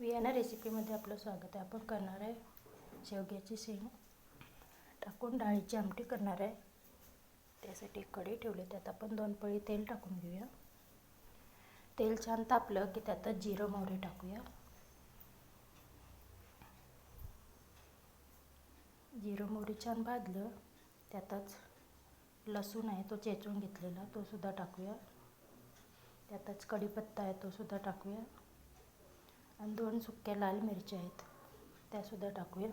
Vienna रेसिपीमध्ये आपलं स्वागत आहे. आपण करणार आहे शेवग्याची शेंग टाकून डाळीची आमटी करणार आहे. त्यासाठी कढी ठेवली त्यात आपण दोन पळी तेल टाकून घेऊया. तेल छान तापलं की त्यातच जिरं मोहरी टाकूया. जिरं मोहरी छान भाजलं त्यातच लसूण आहे तो चेचून घेतलेला तो सुद्धा टाकूया. त्यातच कढीपत्ता आहे तो सुद्धा टाकूया. आणि दोन सुक्या लाल मिरच्या आहेत. त्यासुद्धा टाकूया.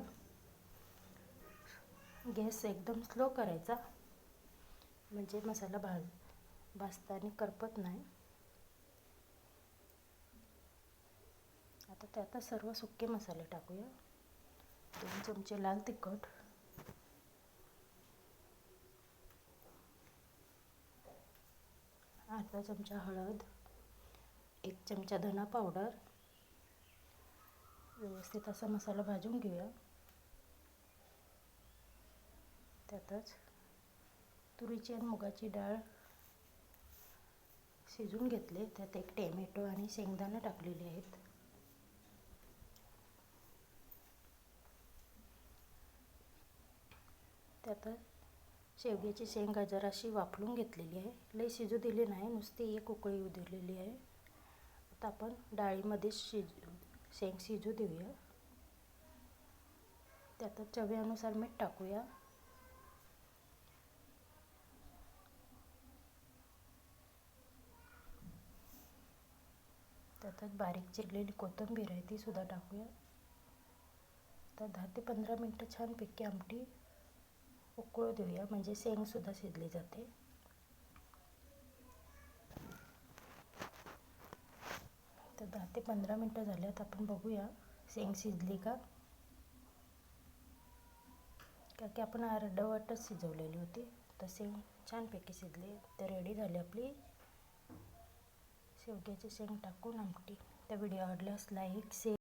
गॅस एकदम स्लो करायचा. म्हणजे मसाला भाज भाजताना करपत नाही. आता त्यात सर्व सुके मसाले टाकूया. दोन चमचे लाल तिखट. अर्धा चमचा हळद. एक चमचा धना पावडर. व्यवस्थित असा मसाला भाजून घेऊया. त्यातच तुरीची आणि मुगाची डाळ शिजून घेतले. त्यात एक टॅमॅटो आणि शेंगदाणा टाकलेले आहेत. त्यात शेवग्याची शेंग जराशी वाफलून घेतलेली आहे. लई शिजू दिली नाही नुसती एक उकळी येऊ दिलेली आहे. आता आपण डाळीमध्ये शिज शेंग शिजू देऊया. त्यात चवीनुसार मीठ टाकूया. त्यातच बारीक चिरलेली कोथिंबीर आहे ती सुद्धा टाकूया. तर दहा ते पंधरा मिनटं छानपैकी आमटी उकळू देऊया म्हणजे शेंगसुद्धा शिजली जाते. दहा ते पंधरा मिनटं झाल्यात आपण बघूया. शेंग शिजली का? का की आपण अर्धवटच शिजवलेली होती. तर शेंग छानपैकी शिजली. तर रेडी झाली आपली. शेवग्याची शेंग टाकून आमटी. त्या व्हिडिओ आवडल्यास लाईक शेअर